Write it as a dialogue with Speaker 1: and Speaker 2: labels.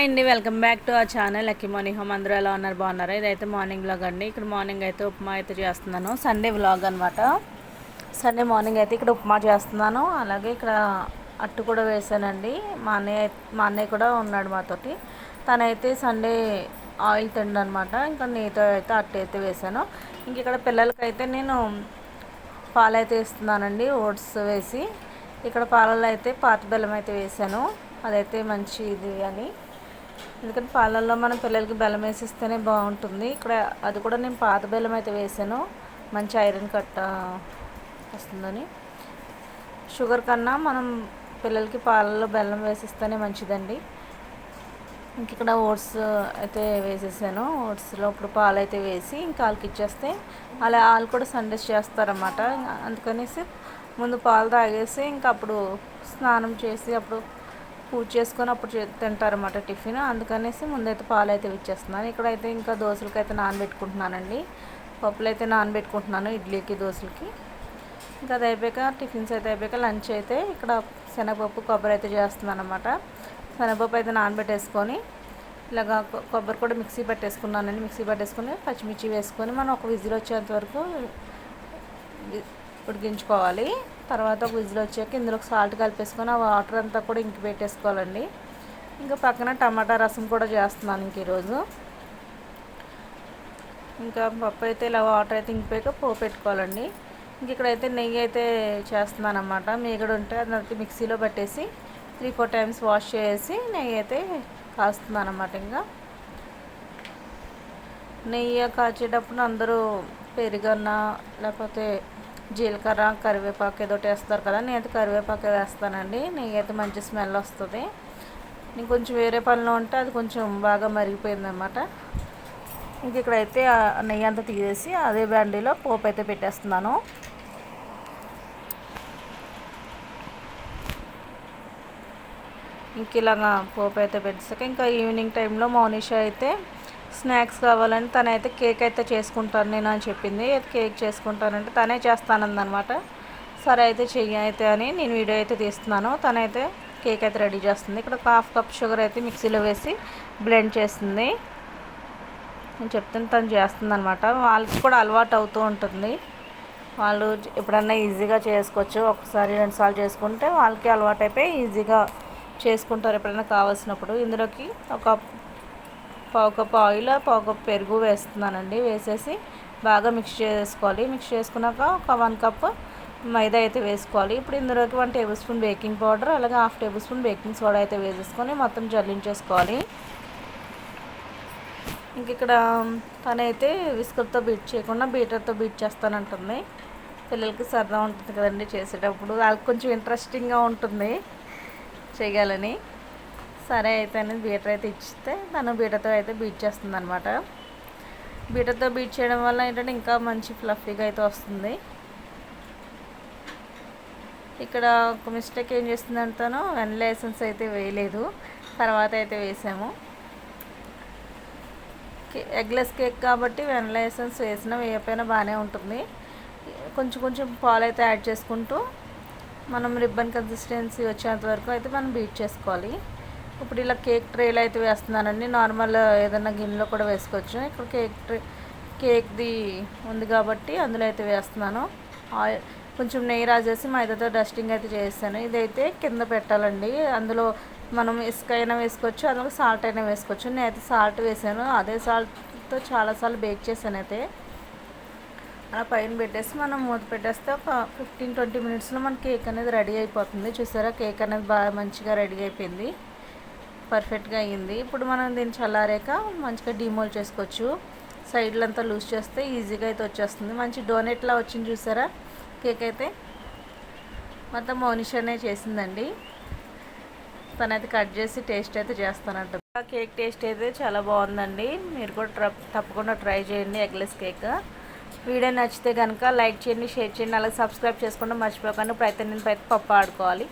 Speaker 1: అండి welcome back to ఆ channel. Lucky morning home. అందరూ ఎలా ఉన్నారు? బాగున్నారు? ఇదైతే మార్నింగ్ వ్లాగ్ అండి. ఇక్కడ మార్నింగ్ అయితే ఉప్మా అయితే చేస్తున్నాను. సండే వ్లాగ్ అనమాట సండే మార్నింగ్ అయితే ఇక్కడ ఉప్మా చేస్తున్నాను. అలాగే ఇక్కడ అట్టు కూడా వేసానండి. మా అన్నయ్య మా అన్నయ్య కూడా ఉన్నాడు మాతోటి. తనైతే సండే ఆయిల్ తిండి అనమాట ఇంకా నీతో అయితే అట్టు అయితే వేసాను. ఇంక ఇక్కడ పిల్లలకైతే నేను పాలైతే ఇస్తున్నానండి ఓట్స్ వేసి. ఇక్కడ పాలలో అయితే పాత బెల్లం అయితే వేసాను. అదైతే మంచిది అని. ఎందుకంటే పాలల్లో మనం పిల్లలకి బెల్లం వేసిస్తేనే బాగుంటుంది. ఇక్కడ అది కూడా నేను పాత బెల్లం అయితే వేసాను. మంచి ఐరన్ కట్ట వస్తుందని. షుగర్ కన్నా మనం పిల్లలకి పాలల్లో బెల్లం వేసిస్తేనే మంచిదండి. ఇంక ఇక్కడ ఓట్స్ అయితే వేసేసాను. ఓట్స్లో ఇప్పుడు పాలు అయితే వేసి ఇంకా వాళ్ళకి ఇచ్చేస్తే అలా వాళ్ళు కూడా సండేస్ చేస్తారన్నమాట. అందుకనేసి ముందు పాలు తాగేసి ఇంకా అప్పుడు స్నానం చేసి అప్పుడు పూజ చేసుకొని అప్పుడు చే- తింటారన్నమాట టిఫిన్. అందుకనేసి ముందైతే పాలు అయితే ఇచ్చేస్తున్నాను ఇక్కడైతే ఇంకా దోశలకి అయితే నానబెట్టుకుంటున్నానండి. పప్పులు అయితే నానబెట్టుకుంటున్నాను ఇడ్లీకి దోశలకి ఇంకా అది అయిపోయాక టిఫిన్స్ అయితే అయిపోయాక లంచ్ అయితే ఇక్కడ శనగపప్పు కొబ్బరి అయితే చేస్తున్నాను అనమాట శనగపప్పు అయితే నానబెట్టేసుకొని ఇలాగా కొబ్బరి కూడా మిక్సీ పట్టేసుకున్నానండి. మిక్సీ పట్టేసుకొని పచ్చిమిర్చి వేసుకొని మనం ఒక విజిల్ వచ్చేంత వరకు ఉడికించుకోవాలి. తర్వాత ఒక విజిల్ వచ్చాక ఇందులో సాల్ట్ కలిపేసుకొని ఆ వాటర్ అంతా కూడా ఇంకి పెట్టేసుకోవాలండి. ఇంకా పక్కన టమాటా రసం కూడా చేస్తున్నాను ఇంక ఈరోజు. ఇంకా పప్పు అయితే ఇలా వాటర్ అయితే ఇంకిపోయాక పో పెట్టుకోవాలండి. ఇంక ఇక్కడైతే నెయ్యి అయితే చేస్తున్నాను అనమాట మీగడ ఉంటే అది మిక్సీలో పట్టేసి త్రీ ఫోర్ టైమ్స్ వాష్ చేసి నెయ్యి అయితే కాస్తున్నాను అనమాట ఇంకా. నెయ్యి కాచేటప్పుడు అందరూ పెరుగన్న లేకపోతే జీలకర్ర కరివేపాకు ఏదో ఒకటి వేస్తారు కదా నేనైతే కరివేపాకు వేస్తానండి. నెయ్యి అయితే మంచి స్మెల్ వస్తుంది. నేను కొంచెం వేరే పనిలో ఉంటే అది కొంచెం బాగా మరిగిపోయిందన్నమాట. ఇంక ఇక్కడైతే నెయ్యి అంతా తీసేసి అదే బండిలో పోపు అయితే పెట్టేస్తున్నాను. ఇంక ఇలాగా పోపు అయితే పెట్టేసాక ఇంకా ఈవినింగ్ టైంలో మౌనిషా అయితే స్నాక్స్ కావాలని తనైతే కేక్ అయితే చేసుకుంటాను నేను అని చెప్పింది. కేక్ చేసుకుంటానంటే తనే చేస్తానందనమాట. సరే అయితే చెయ్యి అయితే అని నేను వీడియో అయితే తీస్తున్నాను. తనైతే కేక్ అయితే రెడీ చేస్తుంది. ఇక్కడ ఒక హాఫ్ కప్ షుగర్ అయితే మిక్సీలో వేసి బ్లెండ్ చేస్తుంది. నేను చెప్తాను తను చేస్తుంది అనమాట వాళ్ళకి కూడా అలవాటు అవుతూ ఉంటుంది. వాళ్ళు ఎప్పుడన్నా ఈజీగా చేసుకోవచ్చు. ఒకసారి రెండుసార్లు చేసుకుంటే వాళ్ళకి అలవాటు అయిపోయి ఈజీగా చేసుకుంటారు ఎప్పుడైనా కావాల్సినప్పుడు. ఇందులోకి ఒక పావు కప్ ఆయిల్ పావు కప్ పెరుగు వేస్తున్నానండి. వేసేసి బాగా మిక్స్ చేసుకోవాలి. మిక్స్ చేసుకున్నాక ఒక వన్ కప్ మైదా అయితే వేసుకోవాలి. ఇప్పుడు ఇందులోకి one tablespoon baking powder అలాగే half tablespoon baking soda అయితే వేసేసుకొని మొత్తం జల్లించేసుకోవాలి. ఇంక ఇక్కడ తనైతే విస్కర్తో బీట్ చేయకుండా బీటర్తో బీట్ చేస్తానంటుంది. పిల్లలకి సరదా ఉంటుంది కదండి చేసేటప్పుడు. వాళ్ళకి కొంచెం ఇంట్రెస్టింగ్గా ఉంటుంది చేయాలని. సరే అయితే అనేది బీటర్ అయితే ఇచ్చితే తను బీటర్తో అయితే బీట్ చేస్తుంది అనమాట బీటర్తో బీట్ చేయడం వల్ల ఏంటంటే ఇంకా మంచి ఫ్లఫీగా అయితే వస్తుంది. ఇక్కడ ఒక మిస్టేక్ ఏం చేస్తుందంటాను వెన్ లైసెన్స్ అయితే వేయలేదు. తర్వాత అయితే వేసాము. ఎగ్లెస్ కేక్ కాబట్టి వెన్ లైసెన్స్ వేసినా వేయకపోయినా బాగానే ఉంటుంది. కొంచెం కొంచెం పాలు అయితే యాడ్ చేసుకుంటూ మనం రిబ్బన్ కన్సిస్టెన్సీ వచ్చేంత వరకు అయితే మనం బీట్ చేసుకోవాలి. ఇప్పుడు ఇలా కేక్ ట్రేలో అయితే వేస్తున్నానండి. నార్మల్ ఏదైనా గిన్నెలో కూడా వేసుకోవచ్చు. ఇక్కడ కేక్ ట్రే కేక్ది ఉంది కాబట్టి అందులో అయితే వేస్తున్నాను. ఆయిల్ కొంచెం నెయ్యి రాసేసి మైదాతో డస్టింగ్ అయితే చేస్తాను ఇదైతే కింద పెట్టాలండి. అందులో మనం ఇసుక అయినా వేసుకోవచ్చు అందులో సాల్ట్ అయినా వేసుకోవచ్చు. నేనైతే సాల్ట్ వేసాను. అదే సాల్ట్తో చాలాసార్లు బేక్ చేశాను అయితే. అలా పైన పెట్టేసి మనం మూత పెట్టేస్తే ఒక ఫిఫ్టీన్ ట్వంటీ మినిట్స్లో మన కేక్ అనేది రెడీ అయిపోతుంది. చూసారా? కేక్ అనేది బాగా మంచిగా రెడీ అయిపోయింది. పర్ఫెక్ట్గా అయ్యింది ఇప్పుడు మనం దీన్ని చల్లారాక మంచిగా డిమోల్ చేసుకోవచ్చు. సైడ్లు అంతా లూజ్ చేస్తే ఈజీగా అయితే వచ్చేస్తుంది. మంచి డోనెట్లా వచ్చింది చూసారా? కేక్ అయితే మొత్తం మోనిషానే చేసిందండి. తనైతే కట్ చేసి టేస్ట్ అయితే చేస్తానంట. కేక్ టేస్ట్ అయితే చాలా బాగుందండి. మీరు కూడా తప్పకుండా ట్రై చేయండి ఎగ్లెస్ కేక్. వీడియో నచ్చితే కనుక లైక్ చేయండి షేర్ చేయండి అలాగే సబ్స్క్రైబ్ చేసుకోండి మర్చిపోకండి ప్రయత్నం పప్పు ఆడుకోవాలి.